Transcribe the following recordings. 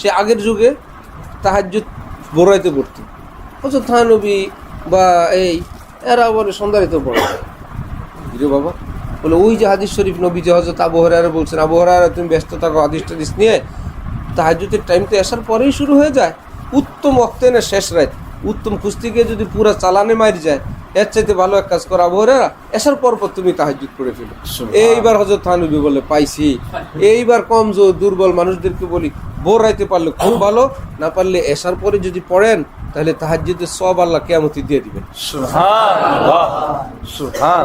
সে আগের যুগে তাহাজ্জুদ বড়াইতে পড়তো। হয়তো থানবী বা এই এরা বলে সন্ধ্যারিত পড়ে। হিরো বাবা। বলে ওই যে হাদিস শরীফ নবী যে হজরত আবু বলছেন আবু হরারা তুমি ব্যস্ত থাকো হাদিস টাদিস নিয়ে। তাহাজুতের টাইম তো আসার পরেই শুরু হয়ে যায়। উত্তম অক্তে না শেষ রাত। উত্তম কুস্তি গিয়ে যদি পুরা চালানে মারি যায় এর চাইতে ভালো এক কাজ করা হরারা আসার পর পর তুমি তাহাজুদ করে ফেলো। এইবার হজরত থানবী বলে পাইছি। এইবার কমজোর দুর্বল মানুষদেরকে বলি বোর রাইতে পারলে খুব ভালো না পারলে এসার পরে যদি পড়েন তাহলে তাহাজ্জুদের সব আল্লাহ কেয়ামতি দিয়ে দিবেন।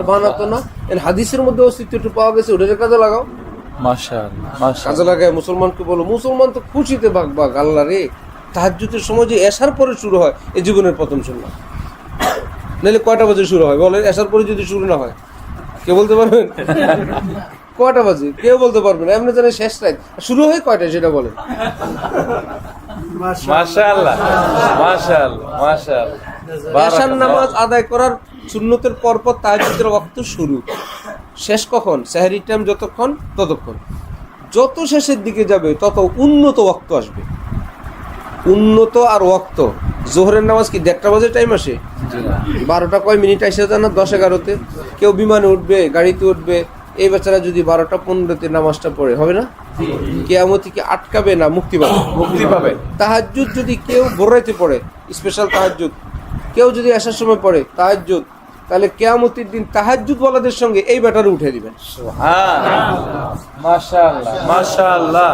বানাতো না এর হাদিসের মধ্যে অস্তিত্ব একটু পাওয়া গেছে ওটার কাজে লাগাও। কাজে লাগায় মুসলমানকে বলো মুসলমান তো খুশিতে ভাগ ভাগ আল্লাহ রে। তাহাজ্জুদের সময় যে এসার পরে শুরু হয় এই জীবনের প্রথম শুনলাম নাহলে কয়টা বাজে শুরু হয়? বলেন এসার পরে যদি শুরু না হয়। কে বলতে পারবেন? কয়টা বাজে? কেউ বলতে পারবে না। এমনি জানে শেষ রাত। শুরু হয় কয়টায় সেটা বলেন। মাশাআল্লাহ। এশার নামাজ আদায় করার সুন্নতের পরপর তাহাজ্জুদের ওয়াক্ত শুরু। শেষ কখন? সেহারি টাইম যতক্ষণ ততক্ষণ। যত শেষের দিকে যাবে তত উন্নত ওয়াক্ত আসবে। উন্নত আর ওয়াক্ত। জোহরের নামাজ কি দেড়টা বাজে টাইম আসে? বারোটা কয় মিনিট আসে যায় না দশ এগারোতে। কেউ বিমানে উঠবে গাড়িতে উঠবে। এই বেচারা যদি বারোটা পনেরোতে নামাজটা পড়ে হবে না? কেয়ামতি কি আটকাবে না মুক্তি পাবে? মুক্তি পাবে। তাহাজ্জুদ যদি কেউ ভোরাইতে পড়ে স্পেশাল তাহাজ্জুদ কেউ যদি আসার সময় পড়ে তাহাজ্জুদ তাহলে কেয়ামতির দিন তাহাজ্জুদ ওয়ালাদের সঙ্গে এই ব্যাটারে উঠে দিবেন। মাশাআল্লাহ। মাশাআল্লাহ।